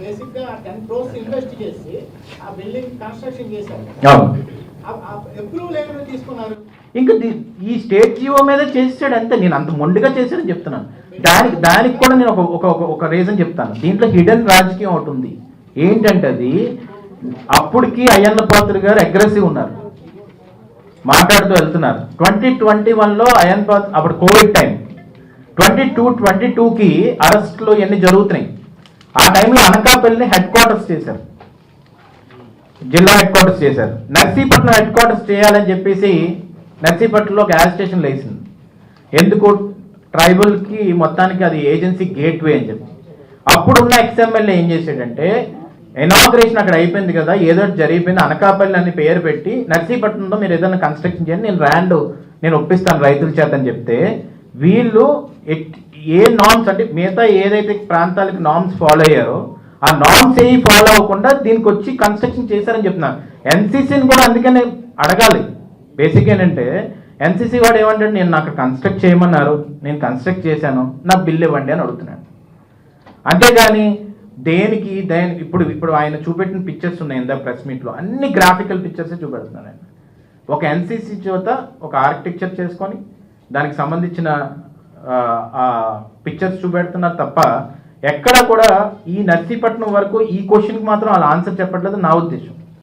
బేసిక్గా ten crores invest చేసి ఆ బిల్డింగ్ కన్స్ట్రక్షన్ చేశారు. అవును. అప్రూవల్ ఏమైనా తీసుకున్నారు? ఇంకా ఈ స్టేట్ జీవో మీద చేసాడు అంతే. నేను అంత మొండిగా చేశాడని చెప్తున్నాను. దానికి దానికి కూడా నేను ఒక ఒక ఒక- ఒక రీజన్ చెప్తాను. దీంట్లో హిడెన్ రాజకీయం ఒకటి ఉంది. ఏంటంటే అది అప్పటికి అయ్యన్న పాత్ర గారు అగ్రెసివ్ ఉన్నారు. మాట్లాడుతూ వెళ్తున్నారు. ట్వంటీ ట్వంటీ వన్లో అయ్యన్ పాత్ర అప్పుడు Covid time twenty two twenty టూకి అరెస్ట్లు ఇవన్నీ జరుగుతున్నాయి. ఆ టైంలో అనకాపల్లిని హెడ్ క్వార్టర్స్ చేశారు. జిల్లా హెడ్ క్వార్టర్స్ చేశారు. నర్సీపట్నం హెడ్ క్వార్టర్స్ చేయాలని చెప్పేసి నర్సీపట్నంలో ఒక యాజ్ స్టేషన్ లేచింది ఎందుకు? ట్రైబల్కి మొత్తానికి అది ఏజెన్సీ గేట్వే అని చెప్పి. అప్పుడున్న ఎక్స్ఎంఎల్ఏ ఏం చేసాడంటే ఇనాగ్రేషన్ అక్కడ అయిపోయింది కదా ఏదో జరిగిపోయింది అనకాపల్లి అని పేరు పెట్టి నర్సీపట్నంలో మీరు ఏదైనా కన్స్ట్రక్షన్ చేయండి నేను ల్యాండ్ నేను ఒప్పిస్తాను రైతుల చేత అని చెప్తే వీళ్ళు ఎట్- ఏ నామ్స్ అంటే మిగతా ఏదైతే ప్రాంతాలకు నామ్స్ ఫాలో అయ్యారో ఆ నామ్స్ ఏ ఫాలో అవ్వకుండా దీనికి వచ్చి కన్స్ట్రక్షన్ చేశారని చెప్తున్నాను ఎన్సీసీని కూడా అందుకనే అడగాలి. బేసిక్ ఏంటంటే ఎన్సీసీ వాడు ఏమంటాడు నేను నాకు కన్స్ట్రక్ట్ చేయమన్నారు నేను కన్స్ట్రక్ట్ చేశాను నా బిల్ ఇవ్వండి అని అడుగుతున్నాను అంతేగాని దేనికి దేని ఇప్పుడు ఇప్పుడు ఆయన చూపెట్టిన పిక్చర్స్ ఉన్నాయి ఇందా ప్రెస్ మీట్లో అన్ని గ్రాఫికల్ పిక్చర్స్ చూపెడుతున్నాను ఆయన. ఒక ఎన్సీసీ చేత ఒక ఆర్కిటెక్చర్ చేసుకొని దానికి సంబంధించిన పిక్చర్స్ చూపెడుతున్నారు తప్ప ఎక్కడ కూడా ఈ నర్సీపట్నం వరకు ఈ క్వశ్చన్కి మాత్రం వాళ్ళ ఆన్సర్ చెప్పట్లేదు నా ఉద్దేశం.